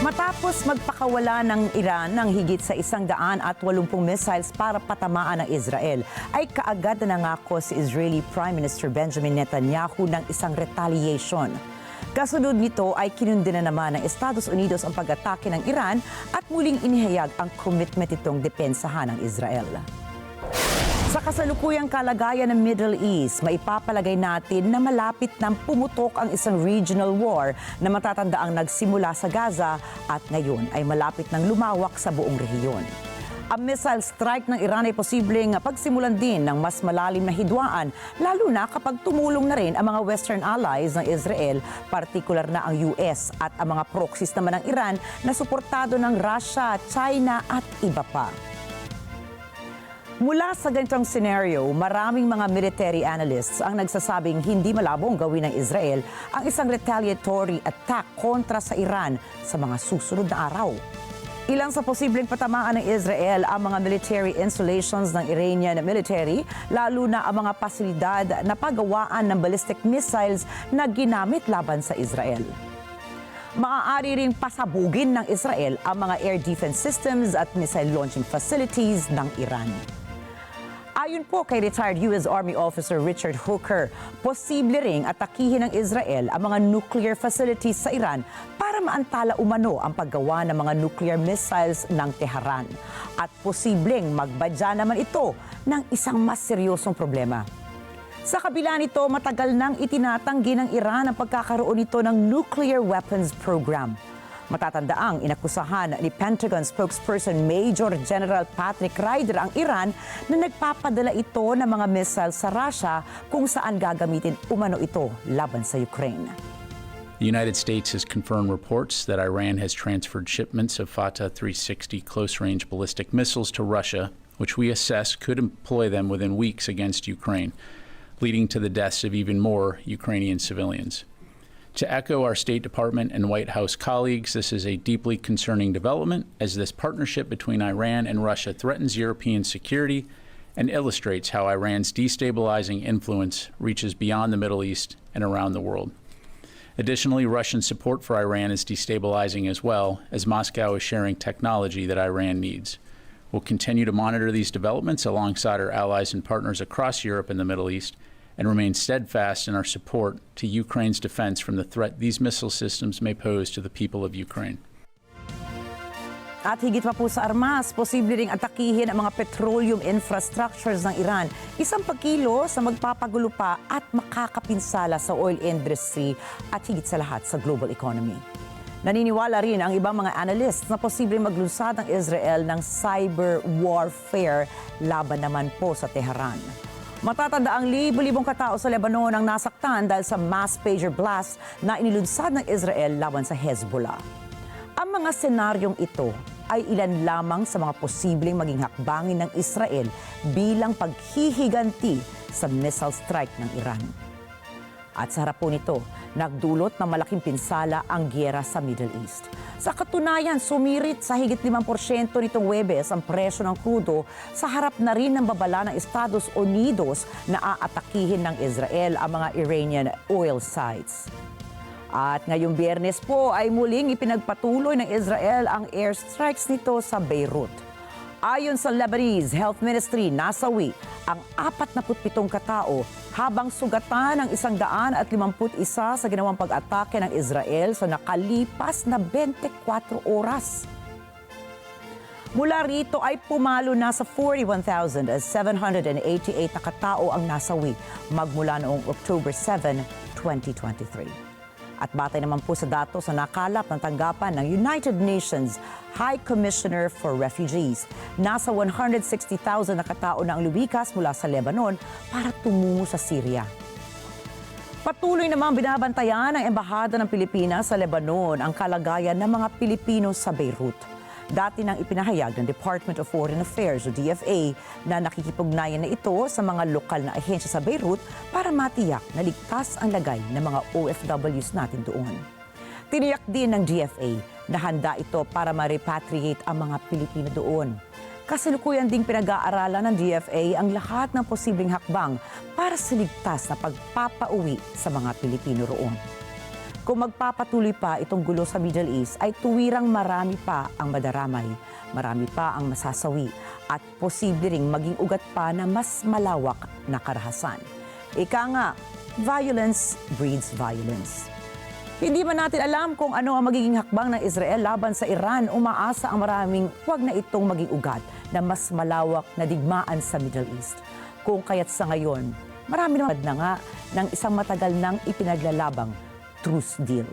Matapos magpakawala ng Iran ng higit sa isang daan at walumpung missiles para patamaan ng Israel, ay kaagad na nangako si Israeli Prime Minister Benjamin Netanyahu ng isang retaliation. Kasunod nito ay kinundi na naman ng Estados Unidos ang pag-atake ng Iran at muling inihayag ang commitment itong depensahan ng Israel. Sa kasalukuyang kalagayan ng Middle East, maipapalagay natin na malapit nang pumutok ang isang regional war na matatandaang nagsimula sa Gaza at ngayon ay malapit nang lumawak sa buong rehiyon. Ang missile strike ng Iran ay posibleng pagsimulan din ng mas malalim na hidwaan, lalo na kapag tumulong na rin ang mga Western allies ng Israel, partikular na ang US at ang mga proxies naman ng Iran na suportado ng Russia, China at iba pa. Mula sa ganitong scenario, maraming mga military analysts ang nagsasabing hindi malabong gawin ng Israel ang isang retaliatory attack kontra sa Iran sa mga susunod na araw. Ilang sa posibleng patamaan ng Israel ang mga military installations ng Iranian military, lalo na ang mga pasilidad na pagawaan ng ballistic missiles na ginamit laban sa Israel. Maaari ring pasabugin ng Israel ang mga air defense systems at missile launching facilities ng Iran. Ayon po kay retired U.S. Army Officer Richard Hooker, posible ring atakihin ng Israel ang mga nuclear facilities sa Iran para maantala umano ang paggawa ng mga nuclear missiles ng Tehran. At posibleng magbadya naman ito ng isang mas seryosong problema. Sa kabila nito, matagal nang itinatanggi ng Iran ang pagkakaroon nito ng nuclear weapons program. Matatandaang inakusahan ni Pentagon spokesperson Major General Patrick Ryder ang Iran na nagpapadala ito ng mga missile sa Russia kung saan gagamitin umano ito laban sa Ukraine. The United States has confirmed reports that Iran has transferred shipments of Fatah 360 close range ballistic missiles to Russia, which we assess could employ them within weeks against Ukraine, leading to the deaths of even more Ukrainian civilians. To echo our State Department and White House colleagues, this is a deeply concerning development as this partnership between Iran and Russia threatens European security and illustrates how Iran's destabilizing influence reaches beyond the Middle East and around the world. Additionally, Russian support for Iran is destabilizing as well, as Moscow is sharing technology that Iran needs. We'll continue to monitor these developments alongside our allies and partners across Europe and the Middle East and remain steadfast in our support to Ukraine's defense from the threat these missile systems may pose to the people of Ukraine. At higit pa po sa armas, posible ring atakihin ang mga petroleum infrastructures ng Iran. Isang pagkilo sa magpapagulo pa at makakapinsala sa oil industry at higit sa lahat sa global economy. Naniniwala rin ang ibang mga analysts na posibleng maglunsad ng Israel ng cyber warfare laban naman po sa Tehran. Matatanda ang libo-libong katao sa Lebanon ang nasaktan dahil sa mass pager blast na inilunsad ng Israel laban sa Hezbollah. Ang mga senaryong ito ay ilan lamang sa mga posibleng maging hakbangin ng Israel bilang paghihiganti sa missile strike ng Iran. At sa harap po nito, nagdulot ng malaking pinsala ang gyera sa Middle East. Sa katunayan, sumirit sa higit 5% nitong Webes ang presyo ng krudo sa harap na rin ng babala ng Estados Unidos na aatakihin ng Israel ang mga Iranian oil sites. At ngayong biyernes po ay muling ipinagpatuloy ng Israel ang airstrikes nito sa Beirut. Ayon sa Lebanese Health Ministry, nasawi ang 47 katao habang sugatan ng 151 sa ginawang pag-atake ng Israel sa nakalipas na 24 oras. Mula rito ay pumalo na sa 41,788 na katao ang nasawi magmula noong October 7, 2023. At batay naman po sa datos na nakalap ng tanggapan ng United Nations High Commissioner for Refugees, nasa 160,000 na katao na ang lumikas mula sa Lebanon para tumungo sa Syria. Patuloy namang binabantayan ng Embahada ng Pilipinas sa Lebanon ang kalagayan ng mga Pilipino sa Beirut. Dati nang ipinahayag ng Department of Foreign Affairs o DFA na nakikipugnayan na ito sa mga lokal na ahensya sa Beirut para matiyak na ligtas ang lagay ng mga OFWs natin doon. Tiniyak din ng DFA na handa ito para ma-repatriate ang mga Pilipino doon. Kasalukuyan ding pinag-aaralan ng DFA ang lahat ng posibleng hakbang para sa ligtas na pagpapauwi sa mga Pilipino roon. Kung magpapatuloy pa itong gulo sa Middle East, ay tuwirang marami pa ang madaramay, marami pa ang masasawi, at posible ring maging ugat pa na mas malawak na karahasan. Ika nga, violence breeds violence. Hindi man natin alam kung ano ang magiging hakbang ng Israel laban sa Iran, umaasa ang maraming huwag na itong maging ugat na mas malawak na digmaan sa Middle East. Kung kaya't sa ngayon, marami naman na nga ng isang matagal nang ipinaglalabang trouxe dele.